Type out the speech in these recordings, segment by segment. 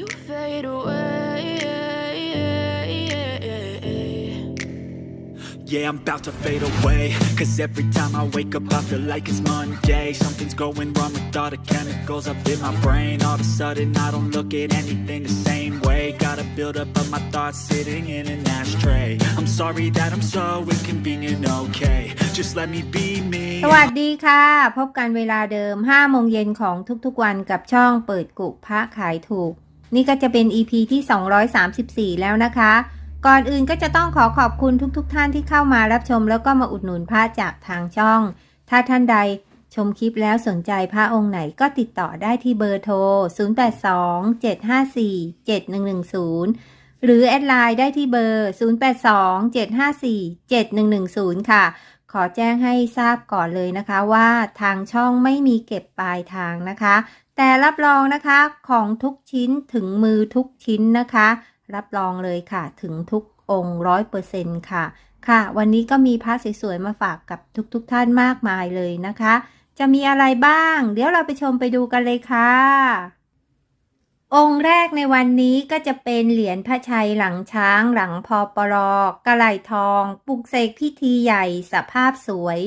You fade away. Yeah, I'm about to fade away Cause every time I wake up I feel like it's Monday Something's going wrong with all the chemicals up in my brain All of a sudden I don't look at anything the same way Gotta build up of my thoughts sitting in an ashtray I'm sorry that I'm so inconvenient, okay Just let me be me สวัสดีค่ะ พบกันเวลาเดิม 5 โมงเย็นของทุกๆวันกับช่องเปิดกุพระขายถูก นี่ก็จะเป็น EP ที่ 234 แล้วนะคะ ก่อนอื่นก็จะต้องขอขอบคุณทุกๆทท่านที่เข้ามารับชม แล้วก็มาอุดหนุนพระจากทางช่อง ถ้าท่านใดชมคลิปแล้วสนใจพระองค์ไหนก็ติดต่อได้ที่เบอร์โทร 0827547110 หรือแอดไลน์ได้ที่เบอร์ 0827547110 ค่ะ ขอแจ้งให้ทราบก่อนเลยนะคะว่าทางช่องไม่มีเก็บปลายทางนะคะ แต่รับรองนะคะของทุกชิ้นถึงมือทุกชิ้นนะคะ รับรองเลยค่ะ ถึงทุกองค์ร้อยเปอร์เซ็นต์ค่ะ ค่ะ วันนี้ก็มีพระสวยๆมาฝากกับทุกๆทท่านมากมายเลยนะคะ จะมีอะไรบ้าง เดี๋ยวเราไปชมไปดูกันเลยค่ะ องค์แรกในวันนี้ก็จะเป็นเหรียญพระชัยหลังช้างหลังพอปรอกระไหลทองปลุกเสกพิธีใหญ่สภาพสวย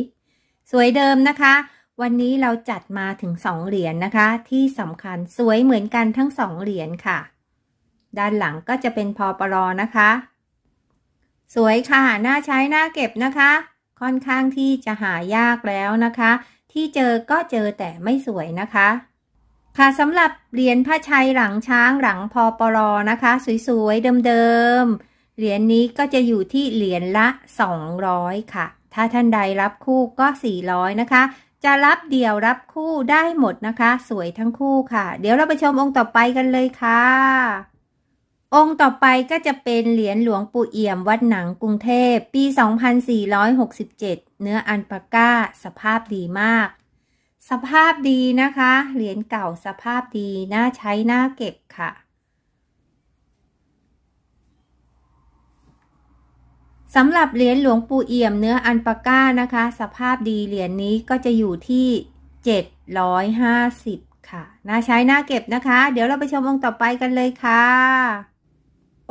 สวยเดิมนะคะ วันนี้เราจัดมาถึงสองเหรียญนะคะ ที่สำคัญสวยเหมือนกันทั้งสองเหรียญค่ะ ด้านหลังก็จะเป็นพอปรอนะคะ สวยค่ะน่าใช้น่าเก็บนะคะ ค่อนข้างที่จะหายากแล้วนะคะ ที่เจอก็เจอแต่ไม่สวยนะคะ ค่ะสำหรับเหรียญพระชัยหลังช้างหลังพอปรอนะคะ สวยๆเดิมๆเหรียญนี้ก็จะอยู่ที่เหรียญละ 200 ค่ะ ถ้าท่านใดรับคู่ก็ 400 นะคะ จะรับเดี่ยวรับคู่ได้หมดนะคะ สวยทั้งคู่ค่ะ เดี๋ยวเราไปชมองค์ต่อไปกันเลยค่ะ องค์ต่อไปก็จะเป็นเหรียญหลวงปู่เอี่ยมวัดหนังกรุงเทพ ปี 2467 เนื้ออันปาก้า สภาพดีมาก สภาพดีนะคะ เหรียญเก่าสภาพดี น่าใช้น่าเก็บค่ะ สำหรับเหรียญหลวงปู่เอี่ยมเนื้ออันปาก้านะคะ สภาพดีเหรียญนี้ก็จะอยู่ที่ 750 ค่ะ น่าใช้น่าเก็บนะคะ เดี๋ยวเราไปชมองค์ต่อไปกันเลยค่ะ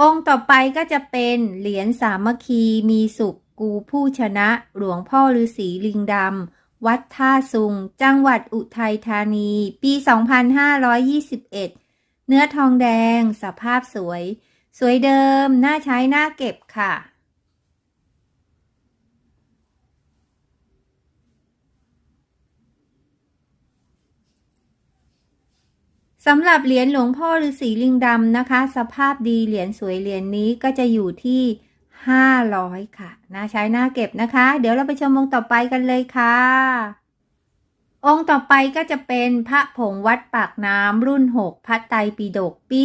องค์ต่อไปก็จะเป็นเหรียญสามัคคีมีสุขกูผู้ชนะหลวงพ่อฤาษีลิงดำ วัดท่าซุง จังหวัดอุทัยธานี ปี 2521 เนื้อทองแดง สภาพสวย สวยเดิม น่าใช้น่าเก็บค่ะ สำหรับเหรียญหลวงพ่อฤาษีลิงดำนะคะ สภาพดีเหรียญสวยเหรียญนี้ก็จะอยู่ที่ 500 ค่ะน่าใช้น่าเก็บนะคะ เดี๋ยวเราไปชมองค์ต่อไปกันเลยค่ะ องค์ต่อไปก็จะเป็นพระผงวัดปากน้ำรุ่น 6 พัดไตรปิฎกปี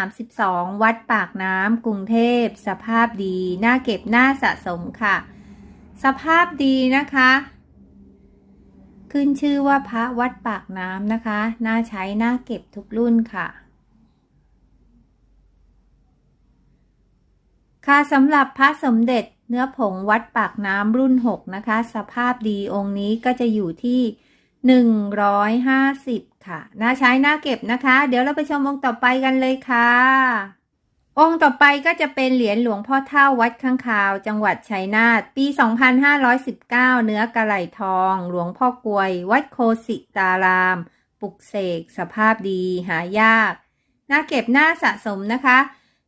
2532 วัดปากน้ำกรุงเทพ สภาพดีน่าเก็บน่าสะสมค่ะ สภาพดีนะคะ ขึ้นชื่อว่าพระวัดปากน้ำนะคะ น่าใช้น่าเก็บทุกรุ่นค่ะ ค่ะสำหรับพระสมเด็จเนื้อผงวัดปากน้ำรุ่น 6 นะคะ สภาพดีองค์นี้ก็จะอยู่ที่ 150 ค่ะ น่าใช้น่าเก็บนะคะ เดี๋ยวเราไปชมองค์ต่อไปกันเลยค่ะ องค์ต่อไปก็จะเป็นเหรียญหลวงพ่อเท่าวัดข้างคาว จังหวัดชัยนาทปี 2519 เนื้อกระไหลทอง หลวงพ่อกวย วัดโคสิตารามปลุกเสก สภาพดีหายากน่าเก็บหน่าสะสมนะคะ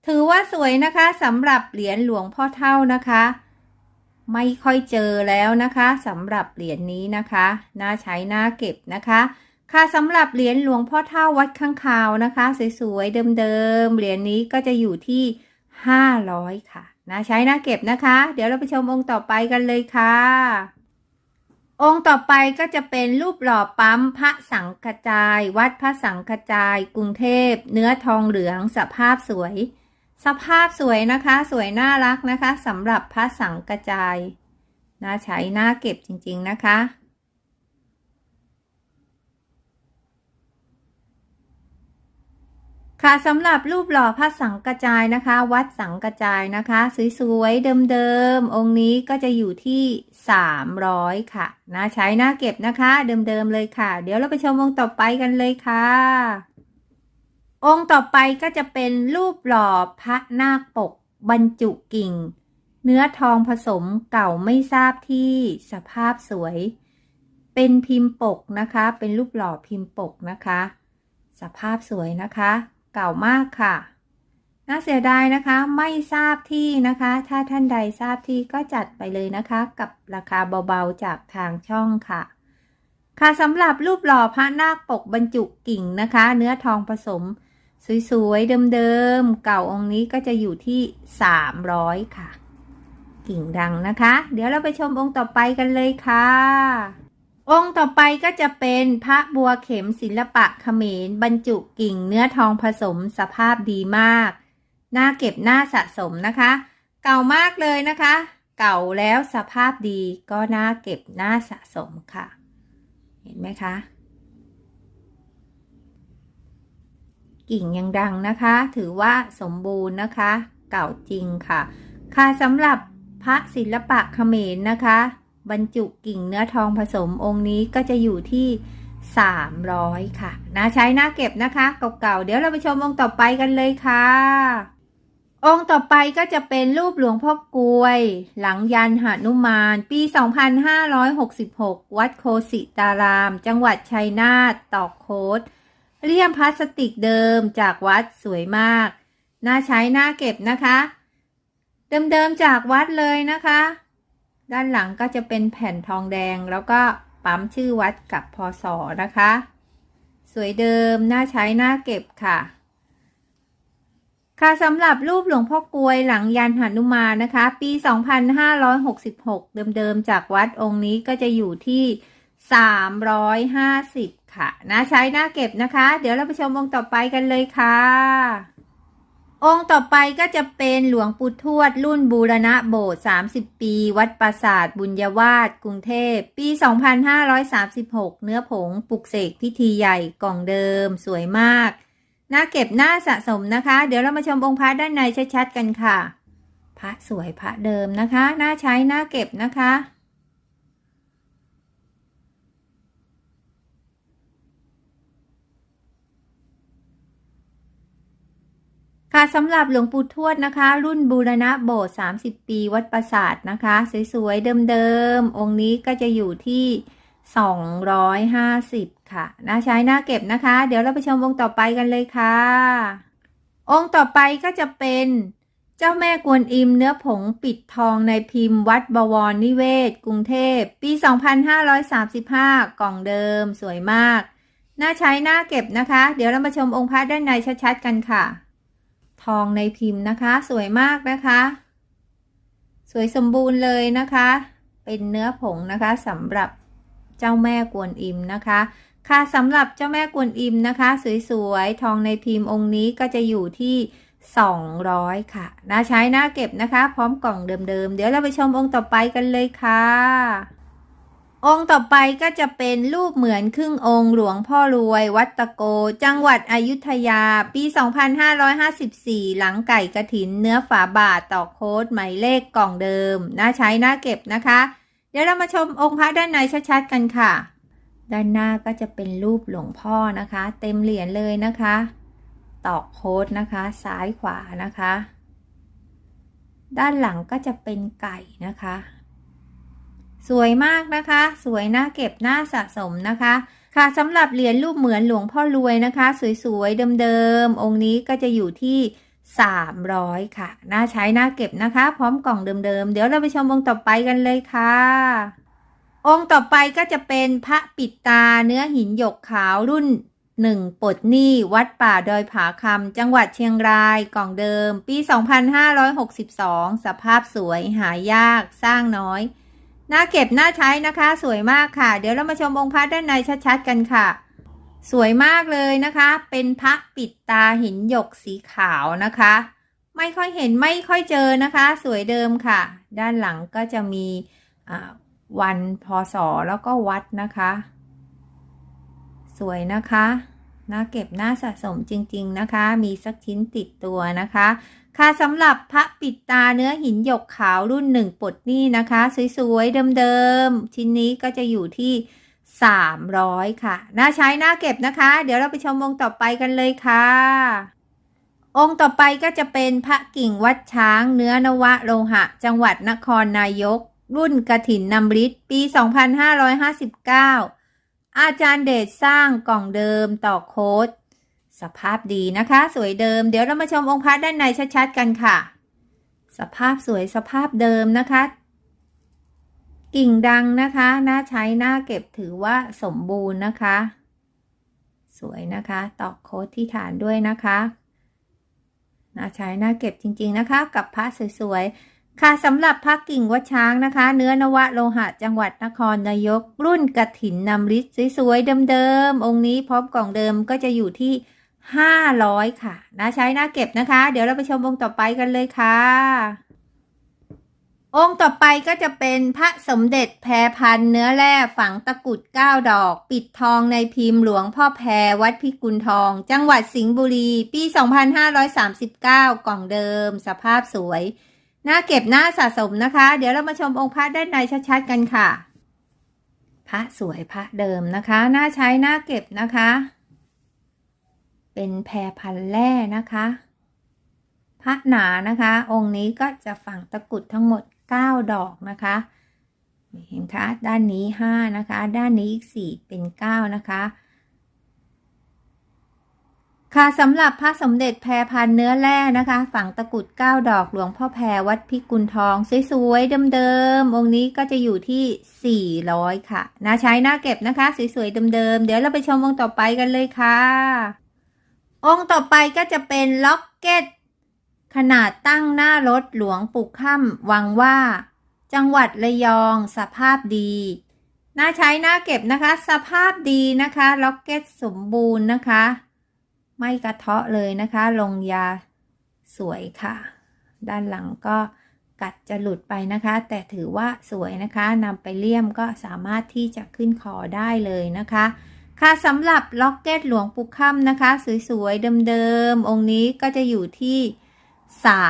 ถือว่าสวยนะคะสำหรับเหรียญหลวงพ่อเท่านะคะ ไม่ค่อยเจอแล้วนะคะสำหรับเหรียญนี้นะคะ น่าใช้น่าเก็บนะคะ ค่ะสำหรับเหรียญหลวงพ่อเท่าวัดข้างคาวนะคะ สวยๆเดิมๆเหรียญนี้ก็จะอยู่ที่ 500 ค่ะน่าใช้น่าเก็บนะคะ เดี๋ยวเราไปชมองค์ต่อไปกันเลยค่ะ องค์ต่อไปก็จะเป็นรูปหล่อปั๊มพระสังกจาย วัดพระสังกจาย กรุงเทพ เนื้อทองเหลืองสภาพสวย สภาพสวยนะคะ สวยน่ารักนะคะสำหรับพระสังกจายน่าใช้น่าเก็บจริงๆนะคะ ค่ะสำหรับรูปหล่อพระสังกจายนะคะ วัดสังกจายนะคะ สวยๆเดิมๆองค์นี้ก็จะอยู่ที่ 300 ค่ะน่าใช้น่าเก็บนะคะ เดิมๆเลยค่ะ เดี๋ยวเราไปชมองค์ต่อไปกันเลยค่ะ องค์ต่อไปก็จะเป็นรูปหล่อพระนาคปก บรรจุกิ่ง เนื้อทองผสมเก่าไม่ทราบที่สภาพสวย เป็นพิมพ์ปกนะคะ เป็นรูปหล่อพิมพ์ปกนะคะ สภาพสวยนะคะ เก่ามากค่ะ น่าเสียดายนะคะไม่ทราบที่นะคะ ถ้าท่านใดทราบที่ก็จัดไปเลยนะคะ กับราคาเบาๆจากทางช่องค่ะ ค่ะสำหรับรูปหล่อพระนาคปกบรรจุกิ่งนะคะ เนื้อทองผสม สวยๆ เดิมๆ เก่าองค์นี้ก็จะอยู่ที่ 300 ค่ะ กิ่งดังนะคะ เดี๋ยวเราไปชมองค์ต่อไปกันเลยค่ะ องค์ต่อไปก็จะเป็นพระบัวเข็มศิลปะเขมร บรรจุกิ่งเนื้อทองผสมสภาพดีมาก น่าเก็บน่าสะสมนะคะ เก่ามากเลยนะคะ เก่าแล้วสภาพดีก็น่าเก็บน่าสะสมค่ะ เห็นไหมคะ กิ่งยังดังนะคะ ถือว่าสมบูรณ์นะคะ เก่าจริงค่ะ ค่ะสำหรับพระศิลปะเขมรนะคะ บรรจุกิ่งเนื้อทองผสมองค์นี้ก็จะอยู่ที่ 300 ค่ะน่าใช้น่าเก็บนะคะเก่าๆเดี๋ยวเราไปชมองค์ต่อไปกันเลยค่ะ องค์ต่อไปก็จะเป็นรูปหลวงพ่อกลวย หลังยันหานุมาน ปี 2566 วัดโคสิตาราม จังหวัดชัยนาทตอกโคดเลี่ยมพลาสติกเดิมจากวัดสวยมาก น่าใช้น่าเก็บนะคะ เดิมๆจากวัดเลยนะคะ ด้านหลังก็จะเป็นแผ่นทองแดงแล้วก็ปั๊มชื่อวัดกับพศนะคะ สวยเดิม น่าใช้ น่าเก็บค่ะ ค่ะสำหรับรูปหลวงพ่อกลวยหลังยันหนุมานนะคะ ปี 2566 เดิมๆ จากวัดองค์นี้ก็จะอยู่ที่ 350 ค่ะ น่าใช้ น่าเก็บนะคะ เดี๋ยวเราไปชมองค์ต่อไปกันเลยค่ะ องค์ต่อไปก็จะเป็นหลวงปู่ทวด รุ่นบูรณะโบสถ์30 ปี วัดปราสาทบุญยวาสกรุงเทพ ปี 2536 เนื้อผงปลุกเสกพิธีใหญ่กล่องเดิม สวยมาก น่าเก็บหน่าสะสมนะคะ เดี๋ยวเรามาชมองค์พระด้านในชัดๆกันค่ะ พระสวยพระเดิมนะคะ น่าใช้น่าเก็บนะคะ ค่ะสำหรับหลวงปู่ทวดนะคะ รุ่นบูรณะโบสถ์30 ปีวัดปราสาทนะคะ สวยๆ เดิมๆ องค์นี้ก็จะอยู่ที่ 250 ค่ะน่าใช้น่าเก็บนะคะ เดี๋ยวเราไปชมองค์ต่อไปกันเลยค่ะ องค์ต่อไปก็จะเป็นเจ้าแม่กวนอิมเนื้อผงปิดทองในพิมพ์วัดบวรนิเวศ กรุงเทพ ปี 2535 กล่องเดิมสวยมาก น่าใช้น่าเก็บนะคะ เดี๋ยวเรามาชมองค์พระด้านในชัดๆ กันค่ะ ทองในพิมพ์นะคะ สวยมากนะคะ สวยสมบูรณ์เลยนะคะ เป็นเนื้อผงนะคะสำหรับเจ้าแม่กวนอิมนะคะ ค่ะสำหรับเจ้าแม่กวนอิมนะคะ สวยๆทองในพิมพ์องค์นี้ก็จะอยู่ที่200 ค่ะน่าใช้น่าเก็บนะคะ พร้อมกล่องเดิมๆ เดี๋ยวเราไปชมองค์ต่อไปกันเลยค่ะ องค์ต่อไปก็จะเป็นรูปเหมือนครึ่งองค์หลวงพ่อรวย วัดตะโก จังหวัดอยุธยา ปี 2554 หลังไก่กระถินเนื้อฝาบาทต่อโค้ดหมายเลขกล่องเดิม น่าใช้น่าเก็บนะคะ เดี๋ยวเรามาชมองค์พระด้านในชัดๆกันค่ะ ด้านหน้าก็จะเป็นรูปหลวงพ่อนะคะ เต็มเหรียญเลยนะคะ ตอกโค้ดนะคะ ซ้ายขวานะคะ ด้านหลังก็จะเป็นไก่นะคะ สวยมากนะคะ สวยน่าเก็บน่าสะสมนะคะ ค่ะสำหรับเหรียญรูปเหมือนหลวงพ่อรวยนะคะ สวยๆเดิมๆองค์นี้ก็จะอยู่ที่ 300 ค่ะ น่าใช้น่าเก็บนะคะ พร้อมกล่องเดิมๆ เดี๋ยวเราไปชมองค์ต่อไปกันเลยค่ะ องค์ต่อไปก็จะเป็นพระปิดตาเนื้อหินหยกขาวรุ่นหนึ่งปลดหนี้วัดป่าดอยผาคำจังหวัดเชียงรายกล่องเดิม ปี 2562 สภาพสวยหายากสร้างน้อย น่าเก็บน่าใช้นะคะ สวยมากค่ะ เดี๋ยวเรามาชมองค์พระด้านในชัดๆกันค่ะ สวยมากเลยนะคะ เป็นพระปิดตาหินหยกสีขาวนะคะ ไม่ค่อยเห็นไม่ค่อยเจอนะคะ สวยเดิมค่ะ ด้านหลังก็จะมีวันพศแล้วก็วัดนะคะ สวยนะคะน่าเก็บน่าสะสมจริง ๆ นะคะ มีสักชิ้นติดตัวนะคะ ค่ะสำหรับพระปิดตาเนื้อหินหยกขาวรุ่นหนึ่งปลดหนี้นะคะ สวยๆ เดิมๆ ชิ้นนี้ก็จะอยู่ที่ 300 ค่ะ น่าใช้น่าเก็บนะคะ เดี๋ยวเราไปชมองค์ต่อไปกันเลยค่ะ องค์ต่อไปก็จะเป็นพระกิ่งวัดช้างเนื้อนวะโลหะ จังหวัดนครนายก รุ่นกระถินนำริศปี 2559 อาจารย์เดชสร้างกล่องเดิมต่อโค้ด สภาพดีนะคะ สวยเดิม เดี๋ยวเรามาชมองค์พระด้านในชัดๆกันค่ะ สภาพสวยสภาพเดิมนะคะ กิ่งดังนะคะน่าใช้น่าเก็บถือว่าสมบูรณ์นะคะ สวยนะคะ ตอกโค้ดที่ฐานด้วยนะคะน่าใช้น่าเก็บจริงๆนะคะ กับพระสวยๆ ค่ะสำหรับพระกิ่งวัช้างนะคะ เนื้อนวะโลหะจังหวัดนครนายก รุ่นกระถินนำริศสวยๆ เดิมๆ องค์นี้พร้อมกล่องเดิมก็จะอยู่ที่ 500 ค่ะน่าใช้น่าเก็บนะคะ เดี๋ยวเราไปชมองค์ต่อไปกันเลยค่ะ องค์ต่อไปก็จะเป็นพระสมเด็จแพรพันเนื้อแร่ฝังตะกุด9ดอก ปิดทองในพิมพ์หลวงพ่อแพรวัดพิกุลทอง จังหวัดสิงห์บุรี ปี 2539 กล่องเดิม สภาพสวยน่าเก็บน่าสะสมนะคะ เดี๋ยวเรามาชมองค์พระด้านในชัดๆกันค่ะ พระสวยพระเดิมนะคะน่าใช้น่าเก็บนะคะ เป็นแพรพันแร่นะคะ พระหนานะคะ องค์นี้ก็จะฝังตะกุดทั้งหมด 9 ดอกนะคะ เห็นคะ ด้านนี้ 5 นะคะ ด้านนี้อีก 4 เป็น 9 นะคะ ค่ะสำหรับพระสมเด็จแพรพันเนื้อแร่นะคะ ฝังตะกุด 9 ดอกหลวงพ่อแพรวัดพิกุลทอง สวยๆเดิมๆองค์นี้ก็จะอยู่ที่ 400 ค่ะน่าใช้น่าเก็บนะคะ สวยๆเดิมๆเดี๋ยวเราไปชมองค์ต่อไปกันเลยค่ะ องค์ต่อไปก็จะเป็นล็อกเก็ต ขนาดตั้งหน้ารถหลวงปู่ค่ำวังว่า จังหวัดระยองสภาพดี น่าใช้น่าเก็บนะคะ สภาพดีนะคะล็อกเก็ตสมบูรณ์นะคะ ไม่กระเทาะเลยนะคะ ลงยาสวยค่ะ ด้านหลังก็กัดจะหลุดไปนะคะ แต่ถือว่าสวยนะคะนำไปเลี่ยมก็สามารถที่จะขึ้นคอได้เลยนะคะ ค่ะสำหรับล็อกเก็ตหลวงปู่ค่ำนะคะ สวยๆ เดิมๆ องค์นี้ก็จะอยู่ที่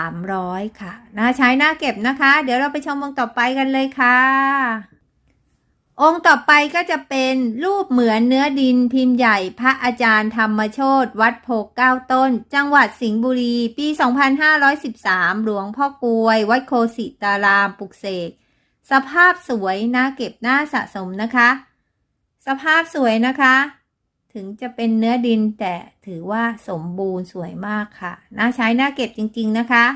300 ค่ะน่าใช้น่าเก็บนะคะ เดี๋ยวเราไปชมองค์ต่อไปกันเลยค่ะ องค์ต่อไปก็จะเป็นรูปเหมือนเนื้อดินพิมพ์ใหญ่พระอาจารย์ธรรมโชตวัดโพเก้าต้น จังหวัดสิงห์บุรี ปี 2513 หลวงพ่อกลวย วัดโคสิตารามปลุกเสกสภาพสวยน่าเก็บน่าสะสมนะคะ สภาพสวยนะคะ ถึงจะเป็นเนื้อดินแต่ถือว่าสมบูรณ์สวยมากค่ะ น่าใช้น่าเก็บจริง ๆ นะคะ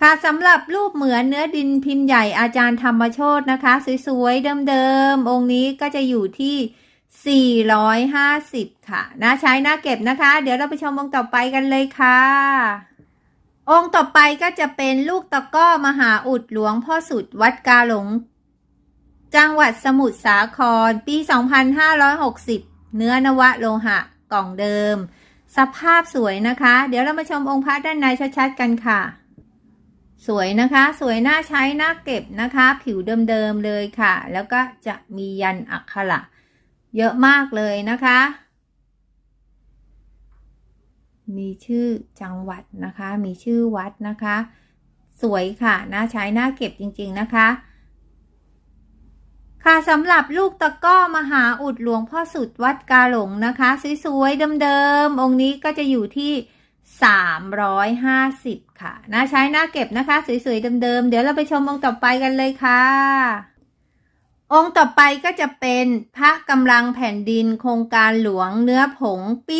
ค่ะสำหรับรูปเหมือนเนื้อดินพิมพ์ใหญ่อาจารย์ธรรมโชตนะคะ สวยๆ เดิมๆ องค์นี้ก็จะอยู่ที่450 ค่ะ น่าใช้น่าเก็บนะคะ เดี๋ยวเราไปชมองค์ต่อไปกันเลยค่ะ องค์ต่อไปก็จะเป็นลูกตะก้อมหาอุดหลวงพ่อสุดวัดกาหลง จังหวัดสมุทรสาคร ปี 2560 เนื้อนวะโลหะกล่องเดิม สภาพสวยนะคะ เดี๋ยวเรามาชมองค์พระด้านในชัดๆกันค่ะ สวยนะคะ สวยน่าใช้น่าเก็บนะคะ ผิวเดิมๆเลยค่ะ แล้วก็จะมียันอักขระเยอะมากเลยนะคะ มีชื่อจังหวัดนะคะ มีชื่อวัดนะคะ สวยค่ะน่าใช้น่าเก็บจริงๆนะคะ ค่ะสำหรับลูกตะก้อมหาอุดหลวงพ่อสุดวัดกาหลงนะคะ สวยๆเดิมๆองค์นี้ก็จะอยู่ที่ 350 ค่ะน่าใช้น่าเก็บนะคะ สวยๆเดิมๆเดี๋ยวเราไปชมองค์ต่อไปกันเลยค่ะ องค์ต่อไปก็จะเป็นพระกำลังแผ่นดินโครงการหลวงเนื้อผงปี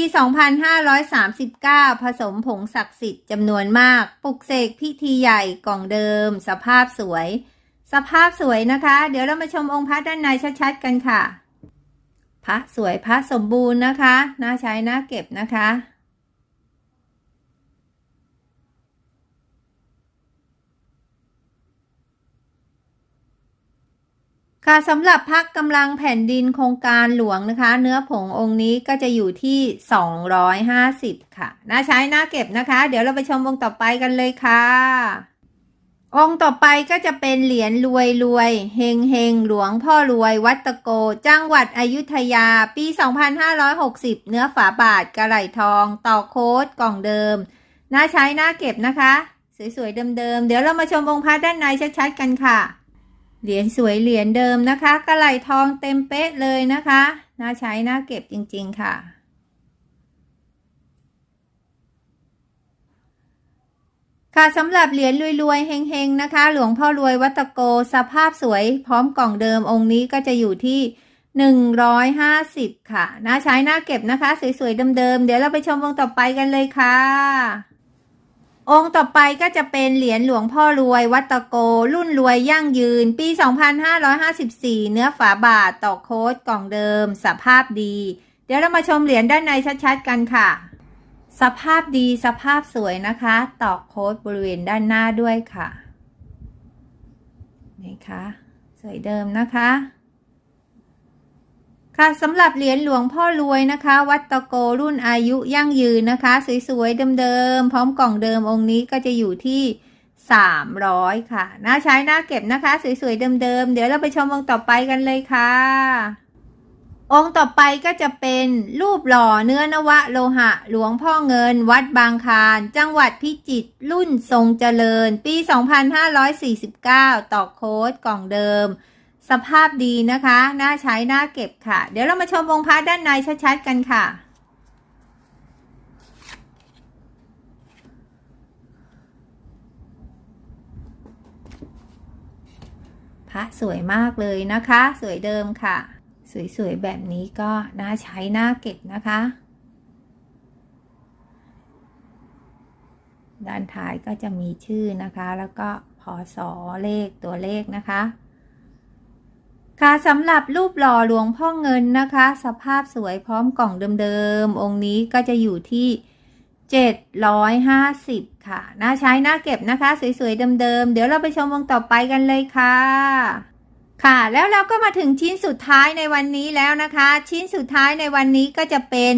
2539 ผสมผงศักดิ์สิทธิ์จำนวนมาก ปลุกเสกพิธีใหญ่กล่องเดิม สภาพสวย สภาพสวยนะคะ เดี๋ยวเรามาชมองค์พระด้านในชัดๆกันค่ะ พระสวยพระสมบูรณ์นะคะ น่าใช้น่าเก็บนะคะ ค่ะสำหรับพักกำลังแผ่นดินโครงการหลวงนะคะ เนื้อผงองค์นี้ก็จะอยู่ที่ 250 ค่ะ น่าใช้น่าเก็บนะคะ เดี๋ยวเราไปชมองค์ต่อไปกันเลยค่ะ องค์ต่อไปก็จะเป็นเหรียญรวยรวยเฮงเฮงหลวงพ่อรวยวัดตะโก จังหวัดอยุธยา ปี 2560 เนื้อฝาบาทกระไหลทอง ต่อโค้ดกล่องเดิม น่าใช้น่าเก็บนะคะ สวยๆเดิมๆเดี๋ยวเรามาชมองค์พระด้านในชัดๆกันค่ะ เหรียญสวยเหรียญเดิมนะคะกระไหลทองเต็มเป๊ะเลยนะคะ น่าใช้น่าเก็บจริง ๆ ค่ะค่ะสำหรับเหรียญรวยๆเฮงๆนะคะ หลวงพ่อรวยวัตโกสภาพสวยพร้อมกล่องเดิมองค์นี้ก็จะอยู่ที่ 150 ค่ะน่าใช้น่าเก็บนะคะ สวยๆเดิมๆเดี๋ยวเราไปชมองต่อไปกันเลยค่ะ องค์ต่อไปก็จะเป็นเหรียญหลวงพ่อรวย วัตโก รุ่นรวยยั่งยืน ปี 2554 เนื้อฝาบาทต่อโค้ดกล่องเดิม สภาพดี เดี๋ยวเรามาชมเหรียญด้านในชัดๆกันค่ะ สภาพดีสภาพสวยนะคะ ตอกโค้ดบริเวณด้านหน้าด้วยค่ะนี่ค่ะสวยเดิมนะคะ ค่ะสำหรับเหรียญหลวงพ่อรวยนะคะ วัดตะโกรุ่นอายุยั่งยืนนะคะ สวยๆเดิมๆพร้อมกล่องเดิมองค์นี้ก็จะอยู่ที่ 300 ค่ะน่าใช้น่าเก็บนะคะ สวยๆเดิมๆเดี๋ยวเราไปชมองค์ต่อไปกันเลยค่ะ องค์ต่อไปก็จะเป็นรูปหล่อเนื้อนวะโลหะ หลวงพ่อเงิน วัดบางคารจังหวัดพิจิตรรุ่นทรงเจริญ ปี 2549 ต่อโค้ดกล่องเดิม สภาพดีนะคะน่าใช้น่าเก็บค่ะ เดี๋ยวเรามาชมองค์พระด้านในชัดๆกันค่ะ พระสวยมากเลยนะคะ สวยเดิมค่ะ สวยๆแบบนี้ก็น่าใช้น่าเก็บนะคะ ด้านท้ายก็จะมีชื่อนะคะ แล้วก็พศเลขตัวเลขนะคะ ค่ะสำหรับรูปหล่อหลวงพ่อเงินนะคะ สภาพสวยพร้อมกล่องเดิมๆ องค์นี้ก็จะอยู่ที่ 750 ค่ะ น่าใช้น่าเก็บนะคะ สวยๆ เดิมๆ เดี๋ยวเราไปชมวงต่อไปกันเลยค่ะ ค่ะ แล้วเราก็มาถึงชิ้นสุดท้ายในวันนี้แล้วนะคะ ชิ้นสุดท้ายในวันนี้ก็จะเป็น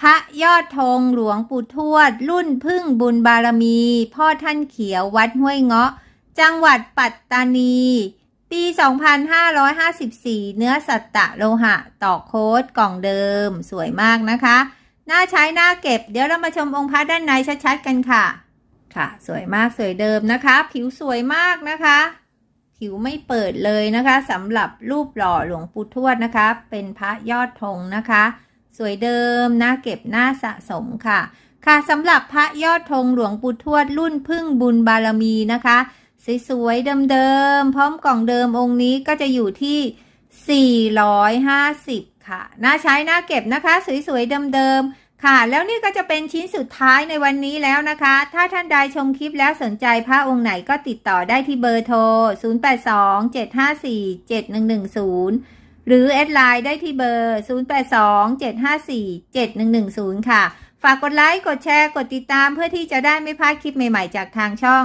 พระยอดธงหลวงปู่ทวด รุ่นพึ่งบุญบารมี พ่อท่านเขียววัดห้วยเงาะ จังหวัดปัตตานี ปี 2554 เนื้อสัตตะโลหะ ต่อโค้ดกล่องเดิม สวยมากนะคะน่าใช้น่าเก็บ เดี๋ยวเรามาชมองค์พระด้านในชัดๆกันค่ะ ค่ะ สวยมากสวยเดิมนะคะ ผิวสวยมากนะคะ ผิวไม่เปิดเลยนะคะสำหรับรูปหล่อหลวงปู่ทวดนะคะ เป็นพระยอดธงนะคะ สวยเดิมน่าเก็บน่าสะสมค่ะ ค่ะสำหรับพระยอดธงหลวงปู่ทวดรุ่นพึ่งบุญบารมีนะคะ สวยๆเดิมๆพร้อมกล่องเดิมองค์นี้ก็จะอยู่ที่ 450 ค่ะ น่าใช้น่าเก็บนะคะ สวยๆเดิมๆค่ะ แล้วนี่ก็จะเป็นชิ้นสุดท้ายในวันนี้แล้วนะคะ ถ้าท่านใดชมคลิปแล้วสนใจพระองค์ไหนก็ติดต่อได้ที่เบอร์โทร 0827547110 หรือแอดไลน์ได้ที่เบอร์ 0827547110 ค่ะ ฝากกดไลค์กดแชร์กดติดตามเพื่อที่จะได้ไม่พลาดคลิปใหม่ๆจากทางช่อง